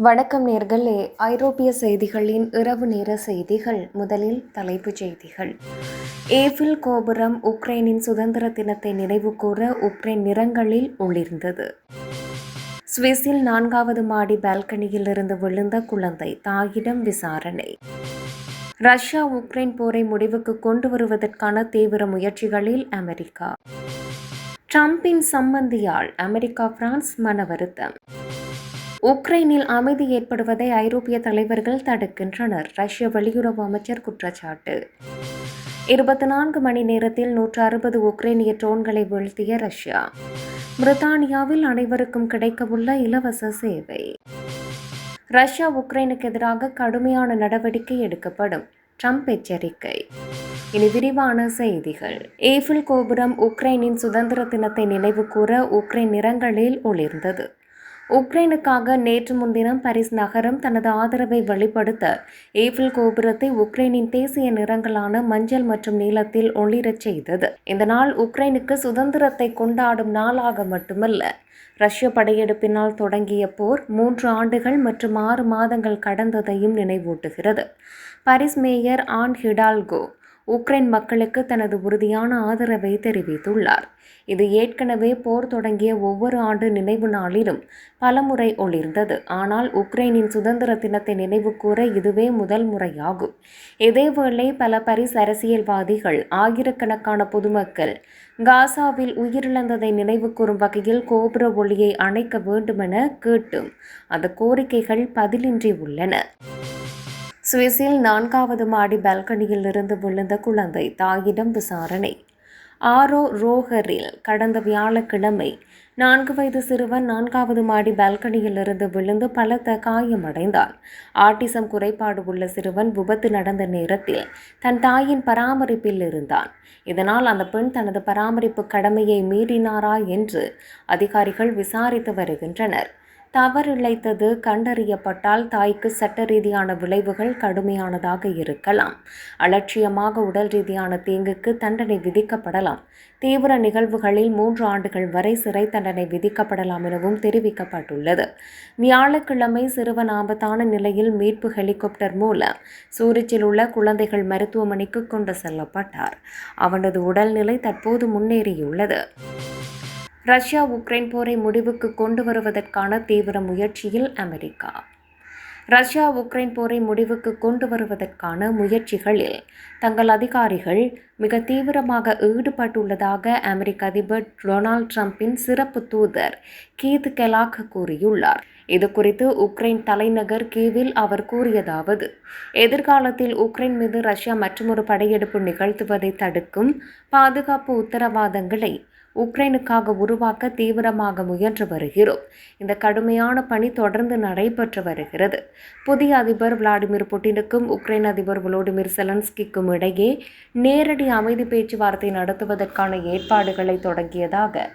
வணக்கம் நேர்களே. ஐரோப்பிய செய்திகளின் இரவு நேர செய்திகள் முதலில் தலைப்புச் செய்திகள். ஏஃபில் கோபுரம் உக்ரைனின் சுதந்திர தினத்தை நினைவுகூர உக்ரைன் நிறங்களில் ஒளிர்ந்தது. சுவிஸில் நான்காவது மாடி பால்கனியில் இருந்து விழுந்த குழந்தை தாயிடம் விசாரணை. ரஷ்யா உக்ரைன் போரை முடிவுக்கு கொண்டு வருவதற்கான தீவிர முயற்சிகளில் அமெரிக்கா. ட்ரம்பின் சம்பந்தியால் அமெரிக்கா பிரான்ஸ் மன வருத்தம். உக்ரைனில் அமைதி ஏற்படுவதை ஐரோப்பிய தலைவர்கள் தடுக்கின்றனர். ரஷ்ய வெளியுறவு அமைச்சர் குற்றச்சாட்டு. இருபத்தி நான்கு மணி நேரத்தில் நூற்று அறுபது உக்ரைனிய ட்ரோன்களை வீழ்த்திய ரஷ்யா. பிரித்தானியாவில் அனைவருக்கும் கிடைக்கவுள்ள இலவச சேவை. ரஷ்யா உக்ரைனுக்கு எதிராக கடுமையான நடவடிக்கை எடுக்கப்படும். ட்ரம்ப் எச்சரிக்கை. இனி விரிவான செய்திகள். ஏஃபில் கோபுரம் உக்ரைனின் சுதந்திர தினத்தை நினைவுகூர உக்ரைன் நிறங்களில் ஒளிர்ந்தது. உக்ரைனுக்காக நேற்று முன்தினம் பாரிஸ் நகரம் தனது ஆதரவை வெளிப்படுத்த ஏஃபில் கோபுரத்தை உக்ரைனின் தேசிய நிறங்களான மஞ்சள் மற்றும் நீலத்தில் ஒளிரச் செய்தது. இந்த நாள் உக்ரைனுக்கு சுதந்திரத்தை கொண்டாடும் நாளாக மட்டுமல்ல ரஷ்ய படையெடுப்பினால் தொடங்கிய போர் மூன்று ஆண்டுகள் மற்றும் ஆறு மாதங்கள் கடந்ததையும் நினைவூட்டுகிறது. Paris mayor Anne Hidalgo Ukraine மக்களுக்கு தனது உறுதியான ஆதரவை தெரிவித்துள்ளார். இது ஏற்கனவே போர் தொடங்கிய ஒவ்வொரு ஆண்டு நினைவு நாளிலும் பலமுறை ஒளிர்ந்தது. ஆனால் உக்ரைனின் சுதந்திர தினத்தை நினைவு கூற இதுவே முதல் முறையாகும். இதேவேளை பல பரிஸ் அரசியல்வாதிகள் ஆயிரக்கணக்கான பொதுமக்கள் காசாவில் உயிரிழந்ததை நினைவு கூறும் வகையில் கோபுர ஒளியை அணைக்க வேண்டுமென கேட்டும். அந்த கோரிக்கைகள் பதிலின்றி உள்ளன. சுவிஸில் நான்காவது மாடி பால்கனியில் இருந்து விழுந்த குழந்தை தாயிடம் விசாரணை. ஆரோ ரோஹரில் கடந்த வியாழக்கிழமை நான்கு வயது சிறுவன் நான்காவது மாடி பால்கனியில் இருந்து விழுந்து பலத்த காயமடைந்தான். ஆட்டிசம் குறைபாடு உள்ள சிறுவன் விபத்து நடந்த நேரத்தில் தன் தாயின் பராமரிப்பில் இருந்தான். இதனால் அந்த பெண் தனது பராமரிப்பு கடமையை மீறினாரா என்று அதிகாரிகள் விசாரித்து வருகின்றனர். தவறிழைத்தது கண்டறியப்பட்டால் தாய்க்கு சட்ட ரீதியான விளைவுகள் கடுமையானதாக இருக்கலாம். அலட்சியமாக உடல் ரீதியான தீங்குக்கு தண்டனை விதிக்கப்படலாம். தீவிர நிகழ்வுகளில் மூன்று ஆண்டுகள் வரை சிறை தண்டனை விதிக்கப்படலாம் எனவும் தெரிவிக்கப்பட்டுள்ளது. வியாழக்கிழமை சிறுவன் ஆபத்தான நிலையில் மீட்பு ஹெலிகாப்டர் மூலம் சூரிச்சில் உள்ள குழந்தைகள் மருத்துவமனைக்கு கொண்டு செல்லப்பட்டார். அவனது உடல்நிலை தற்போது முன்னேறியுள்ளது. ரஷ்யா உக்ரைன் போரை முடிவுக்கு கொண்டு வருவதற்கான தீவிர முயற்சியில் அமெரிக்கா. ரஷ்யா உக்ரைன் போரை முடிவுக்கு கொண்டு வருவதற்கான முயற்சிகளில் தங்கள் அதிகாரிகள் மிக தீவிரமாக ஈடுபட்டுள்ளதாக அமெரிக்க அதிபர் டொனால்ட் ட்ரம்பின் சிறப்பு தூதர் கீத் கெலாக் கூறியுள்ளார். இது குறித்து உக்ரைன் தலைநகர் கீவில் அவர் கூறியதாவது எதிர்காலத்தில் உக்ரைன் மீது ரஷ்யா மற்றொரு படையெடுப்பு நிகழ்த்துவதை தடுக்கும் பாதுகாப்பு உத்தரவாதங்களை உக்ரைனுக்காக உருவாக்க தீவிரமாக முயன்று வருகிறோம். இந்த கடுமையான பணி தொடர்ந்து நடைபெற்று வருகிறது. புதிய அதிபர் விளாடிமிர் புட்டினுக்கும் உக்ரைன் அதிபர் விளோடிமிர் செலன்ஸ்கிக்கும் இடையே நேரடி அமைதி பேச்சுவார்த்தை நடத்துவதற்கான ஏற்பாடுகளை தொடங்கியதாக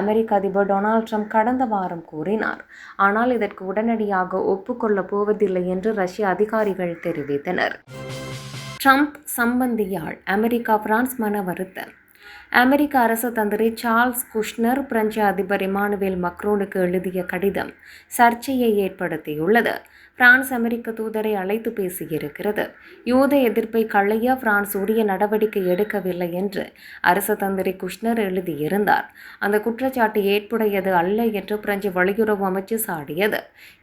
அமெரிக்க அதிபர் டொனால்ட் ட்ரம்ப் கடந்த வாரம் கூறினார். ஆனால் இதற்கு உடனடியாக ஒப்புக்கொள்ளப் போவதில்லை என்று ரஷ்ய அதிகாரிகள் தெரிவித்தனர். ட்ரம்ப் சம்பந்தியால் அமெரிக்கா பிரான்ஸ் மன வருத்தம். அமெரிக்க அரசு தந்திரி சார்ல்ஸ் குஷ்னர் பிரெஞ்சு அதிபர் இமானுவேல் மக்ரோனுக்கு எழுதிய கடிதம் சர்ச்சையை ஏற்படுத்தியுள்ளது. பிரான்ஸ் அமெரிக்க தூதரை அழைத்து பேசியிருக்கிறது. யூத எதிர்ப்பை களைய பிரான்ஸ் உரிய நடவடிக்கை எடுக்கவில்லை என்று அரச தந்திரி குஷ்னர் எழுதியிருந்தார். அந்த குற்றச்சாட்டு ஏற்புடையது அல்ல என்று பிரெஞ்சு வெளியுறவு அமைச்சு சாடியது.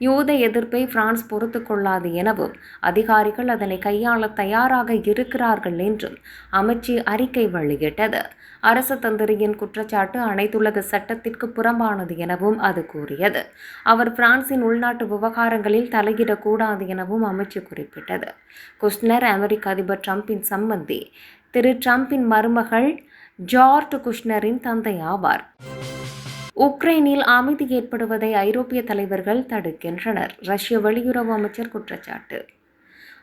யூத எதிர்ப்பை பிரான்ஸ் பொறுத்து கொள்ளாது எனவும் அதிகாரிகள் அதனை கையாள தயாராக இருக்கிறார்கள் என்றும் அமைச்சு அறிக்கை வெளியிட்டது. அரச தந்திரியின் குற்றச்சாட்டு அனைத்துலக சட்டத்திற்கு புறம்பானது எனவும் அது கூறியது. அவர் பிரான்சின் உள்நாட்டு விவகாரங்களில் தலையிடக்கூடாது எனவும் அமைச்சர் குறிப்பிட்டது. குஷ்னர் அமெரிக்க அதிபர் ட்ரம்பின் சம்பந்தி திரு ட்ரம்பின் மருமகள் ஜார்ட் குஷ்னரின் தந்தை ஆவார் உக்ரைனில் அமைதி ஏற்படுவதை ஐரோப்பிய தலைவர்கள் தடுக்கின்றனர். ரஷ்ய வெளியுறவு அமைச்சர் குற்றச்சாட்டு.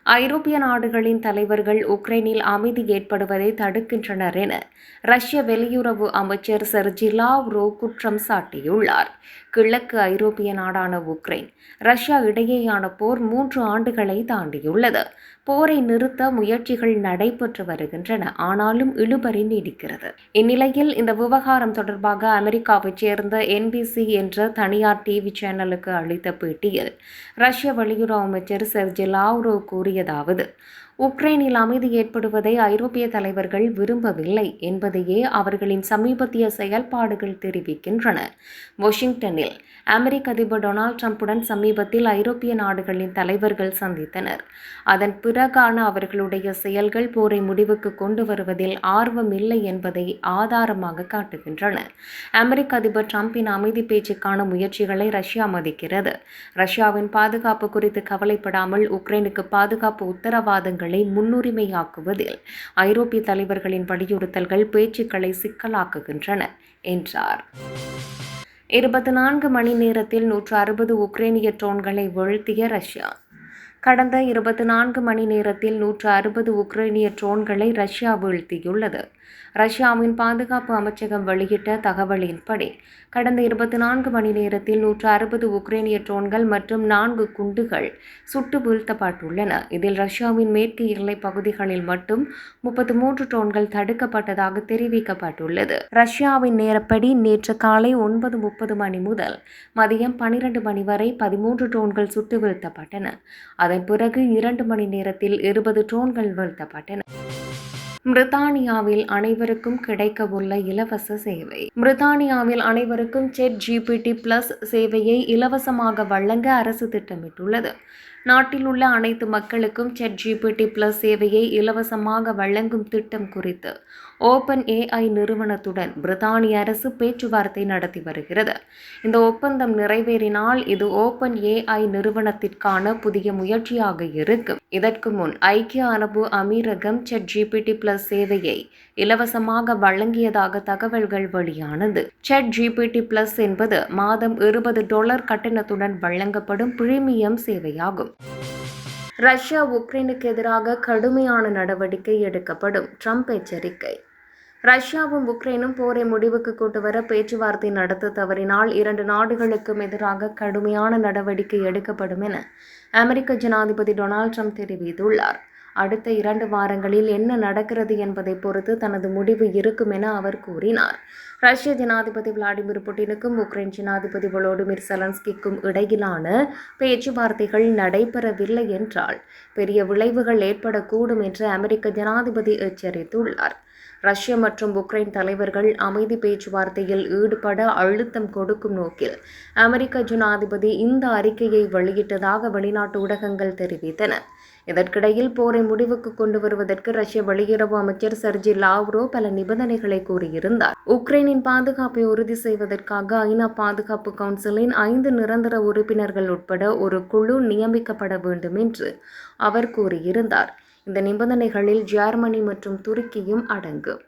ஐரோப்பிய நாடுகளின் தலைவர்கள் உக்ரைனில் அமைதி ஏற்படுவதை தடுக்கின்றனர் என ரஷ்ய வெளியுறவு அமைச்சர் செர்ஜிலாவ்ரோ குற்றம் சாட்டியுள்ளார். கிழக்கு ஐரோப்பிய நாடான உக்ரைன் ரஷ்யா இடையேயான போர் மூன்று ஆண்டுகளை தாண்டியுள்ளது. போரை நிறுத்த முயற்சிகள் நடைபெற்று வருகின்றன. ஆனாலும் இழுபறி நீடிக்கிறது. இந்நிலையில் இந்த விவகாரம் தொடர்பாக அமெரிக்காவைச் சேர்ந்த என்பிசி என்ற தனியார் டிவி சேனலுக்கு அளித்த பேட்டியில் ரஷ்ய வெளியுறவு அமைச்சர் செர்ஜி லாவ்ரோ கூறியதாவது உக்ரைனில் அமைதி ஏற்படுவதை ஐரோப்பிய தலைவர்கள் விரும்பவில்லை என்பதையே அவர்களின் சமீபத்திய செயல்பாடுகள் தெரிவிக்கின்றன. வாஷிங்டனில் அமெரிக்க அதிபர் டொனால்ட் ட்ரம்புடன் சமீபத்தில் ஐரோப்பிய நாடுகளின் தலைவர்கள் சந்தித்தனர். அதன் பிறகான அவர்களுடைய செயல்கள் போரை முடிவுக்கு கொண்டு வருவதில் ஆர்வம் இல்லை என்பதை ஆதாரமாக காட்டுகின்றன. அமெரிக்க அதிபர் டிரம்பின் அமைதி பேச்சுக்கான முயற்சிகளை ரஷ்யா மதிக்கிறது. ரஷ்யாவின் பாதுகாப்பு குறித்து கவலைப்படாமல் உக்ரைனுக்கு பாதுகாப்பு உத்தரவாதங்கள் விவகாரங்களை முன்னுரிமையாக்குவதில் ஐரோப்பிய தலைவர்களின் வலியுறுத்தல்கள் பேச்சுக்களை சிக்கலாக்குகின்றன என்றார். இருபத்தி நான்கு மணி நேரத்தில் நூற்று அறுபது உக்ரைனிய ட்ரோன்களை வீழ்த்திய ரஷ்யா. கடந்த இருபத்தி நான்கு மணி நேரத்தில் நூற்று அறுபது உக்ரைனிய ட்ரோன்களை ரஷ்யா வீழ்த்தியுள்ளது. ரஷ்யாவின் பாதுகாப்பு அமைச்சகம் வெளியிட்ட தகவலின்படி கடந்த இருபத்தி நான்கு மணி நேரத்தில் நூற்று அறுபது உக்ரைனிய ட்ரோன்கள் மற்றும் நான்கு குண்டுகள் சுட்டு வீழ்த்தப்பட்டுள்ளன. இதில் ரஷ்யாவின் மேற்கு எல்லை பகுதிகளில் மட்டும் முப்பத்தி மூன்று ட்ரோன்கள் தடுக்கப்பட்டதாக தெரிவிக்கப்பட்டுள்ளது. ரஷ்யாவின் நேரப்படி நேற்று காலை ஒன்பது முப்பது மணி முதல் மதியம் பனிரெண்டு மணி வரை பதிமூன்று ட்ரோன்கள் சுட்டு வீழ்த்தப்பட்டன. அதன் பிறகு இரண்டு மணி நேரத்தில் இருபது ட்ரோன்கள் வீழ்த்தப்பட்டன. பிரித்தானியாவில் அனைவருக்கும் கிடைக்கவுள்ள இலவச சேவை. பிரித்தானியாவில் அனைவருக்கும் செட் ஜிபிடி பிளஸ் சேவையை இலவசமாக வழங்க அரசு திட்டமிட்டுள்ளது. நாட்டில் உள்ள அனைத்து மக்களுக்கும் செட் ஜிபிடி பிளஸ் சேவையை இலவசமாக வழங்கும் திட்டம் குறித்து ஓபன் ஏஐ நிறுவனத்துடன் பிரித்தானிய அரசு பேச்சுவார்த்தை நடத்தி வருகிறது. இந்த ஒப்பந்தம் நிறைவேறினால் இது ஓபன் ஏஐ நிறுவனத்திற்கான புதிய முயற்சியாக இருக்கும். இதற்கு முன் ஐக்கிய அரபு அமீரகம் செட் ஜிபிடி பிளஸ் சேவையை இலவசமாக வழங்கியதாக தகவல்கள் வெளியானது. செட் ஜிபிடி பிளஸ் என்பது மாதம் இருபது டாலர் கட்டணத்துடன் வழங்கப்படும் பிரீமியம் சேவையாகும். ரஷ்யா உக்ரைனுக்கு எதிராக கடுமையான நடவடிக்கை எடுக்கப்படும் ட்ரம்ப் எச்சரிக்கை. ரஷ்யாவும் உக்ரைனும் போரை முடிவுக்கு கொண்டுவர பேச்சுவார்த்தை நடத்த தவறினால் இரண்டு நாடுகளுக்கும் எதிராக கடுமையான நடவடிக்கை எடுக்கப்படும் என அமெரிக்க ஜனாதிபதி டொனால்ட் ட்ரம்ப் தெரிவித்துள்ளார். அடுத்த இரண்டு வாரங்களில் என்ன நடக்கிறது என்பதை பொறுத்து தனது முடிவு இருக்கும் என அவர் கூறினார். ரஷ்ய ஜனாதிபதி விளாடிமிர் புட்டினுக்கும் உக்ரைன் ஜனாதிபதி வொலோடிமிர் செலன்ஸ்கிக்கும் இடையிலான பேச்சுவார்த்தைகள் நடைபெறவில்லை என்றால் பெரிய விளைவுகள் ஏற்படக்கூடும் என்று அமெரிக்க ஜனாதிபதி எச்சரித்துள்ளார். ரஷ்ய மற்றும் உக்ரைன் தலைவர்கள் அமைதி பேச்சுவார்த்தையில் ஈடுபட அழுத்தம் கொடுக்கும் நோக்கில் அமெரிக்க ஜனாதிபதி இந்த அறிக்கையை வெளியிட்டதாக வெளிநாட்டு ஊடகங்கள் தெரிவித்தன. இதற்கிடையில் போரை முடிவுக்கு கொண்டு வருவதற்கு ரஷ்ய வெளியுறவு அமைச்சர் சர்ஜி லாவ்ரோ பல நிபந்தனைகளை கூறியிருந்தார். உக்ரைனின் பாதுகாப்பை உறுதி செய்வதற்காக ஐநா பாதுகாப்பு கவுன்சிலின் ஐந்து நிரந்தர உறுப்பினர்கள் உட்பட ஒரு குழு நியமிக்கப்பட வேண்டும் என்று அவர் கூறியிருந்தார். இந்த நிபந்தனைகளில் ஜெர்மனி மற்றும் துருக்கியும் அடங்கும்.